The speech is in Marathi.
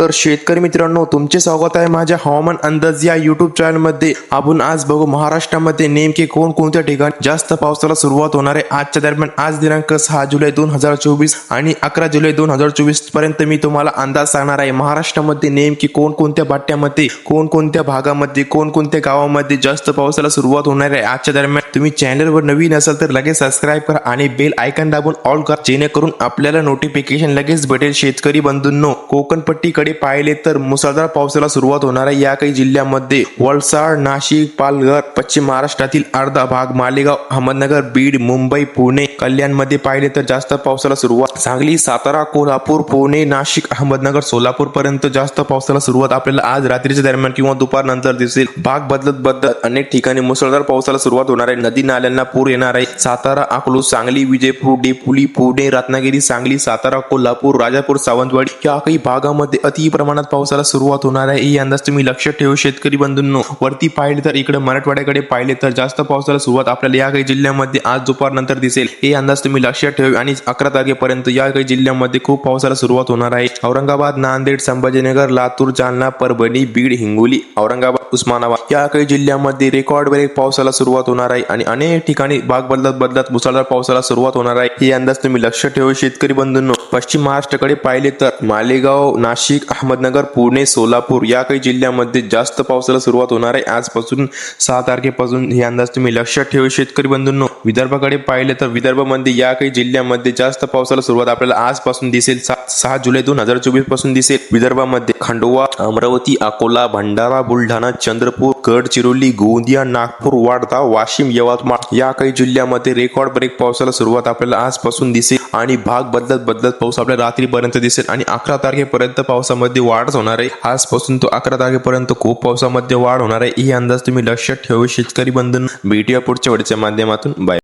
तर शेतकरी मित्रांनो तुमचे स्वागत आहे माझ्या हवामान अंदाज या युट्यूब चॅनलमध्ये आपण आज बघू महाराष्ट्रामध्ये नेमके कोणकोणत्या ठिकाणी जास्त पावसाला सुरुवात होणार आहे. आजच्या दरम्यान आज दिनांक सहा जुलै दोन हजार चोवीस आणि अकरा जुलै दोन हजार चोवीसपर्यंत मी तुम्हाला अंदाज सांगणार आहे. महाराष्ट्रामध्ये नेमकी कोणकोणत्या बाट्यामध्ये कोणकोणत्या भागामध्ये कोणकोणत्या गावामध्ये जास्त पावसाला सुरुवात होणार आहे. आजच्या दरम्यान तुम्ही चॅनलवर नवीन असाल तर लगेच सबस्क्राईब करा आणि बेल आयकन दाबून ऑल करा जेणेकरून आपल्याला नोटिफिकेशन लगेच भेटेल. शेतकरी बंधूंनो कोकणपट्टीकडे पाहिले तर मुसळधार पावसाला सुरुवात होणार आहे. या काही जिल्ह्यांमध्ये वलसाड नाशिक पालघर पश्चिम महाराष्ट्रातील अर्धा भाग मालेगाव अहमदनगर बीड मुंबई पुणे कल्याणमध्ये पाहिले तर जास्त पावसाला सुरुवात. सांगली सातारा कोल्हापूर पुणे नाशिक अहमदनगर सोलापूर पर्यंत जास्त पावसाला सुरुवात आपल्याला आज रात्रीच्या दरम्यान किंवा दुपारनंतर दिसेल. भाग बदलत बदलत अनेक ठिकाणी मुसळधार पावसाला सुरुवात होणार आहे. नदी नाल्यांना पूर येणार आहे. सातारा अकलूज सांगली विजयपूर डेपुली पुणे रत्नागिरी सांगली सातारा कोल्हापूर राजापूर सावंतवाडी या काही भागामध्ये अति प्रमाणात पावसाला सुरुवात होणार आहे. ही अंदाज तुम्ही लक्षात ठेवू शेतकरी बंधूंनो. वरती पाहिले तर इकडे मराठवाड्याकडे पाहिले तर जास्त पावसाला सुरुवात आपल्याला या काही जिल्ह्यामध्ये आज दुपारनंतर दिसेल. हे अंदाज तुम्ही लक्षात ठेवू आणि अकरा तारखेपर्यंत या काही जिल्ह्यामध्ये खूप पावसाला सुरुवात होणार आहे. औरंगाबाद नांदेड संभाजीनगर लातूर जालना परभणी बीड हिंगोली औरंगाबाद उस्मानाबाद या काही जिल्ह्यामध्ये रेकॉर्ड ब्रेक पावसाला सुरुवात होणार आहे आणि अनेक ठिकाणी भाग बदलत बदलत मुसळधार पावसाला सुरुवात होणार आहे. हे अंदाज तुम्ही लक्षात ठेवू शेतकरी बंधूंनो. पश्चिम महाराष्ट्राकडे पाहिले तर मालेगाव नाशिक अहमदनगर पुणे सोलापूर या काही जिल्ह्यामध्ये जास्त पावसाला सुरुवात होणार आहे. आजपासून सहा तारखेपासून हे अंदाज तुम्ही लक्षात ठेवू शेतकरी बंधूंनो. विदर्भाकडे पाहिले तर विदर्भामध्ये या काही जिल्ह्यामध्ये जास्त पावसाला सुरुवात आपल्याला आजपासून दिसेल. सहा जुलै दोन हजार चोवीसपासून दिसेल. विदर्भामध्ये खंडोवा अमरावती अकोला भंडारा बुलढाणा चंद्रपूर गडचिरोली गोंदिया नागपूर वार्धा वाशिम यवतमाळ या काही जिल्ह्यामध्ये रेकॉर्ड ब्रेक पावसाला सुरुवात आपल्याला आजपासून दिसेल. आणि भाग बदलत बदलत पाऊस आपल्याला रात्रीपर्यंत दिसेल आणि अकरा तारखेपर्यंत पावसामध्ये वाढच होणार आहे. आजपासून तो अकरा तारखेपर्यंत खूप पावसामध्ये वाढ होणार आहे. ही अंदाज तुम्ही लक्षात ठेवू शेतकरी बंधून. भेटूया पुढच्या वेळेच्या माध्यमातून. बाय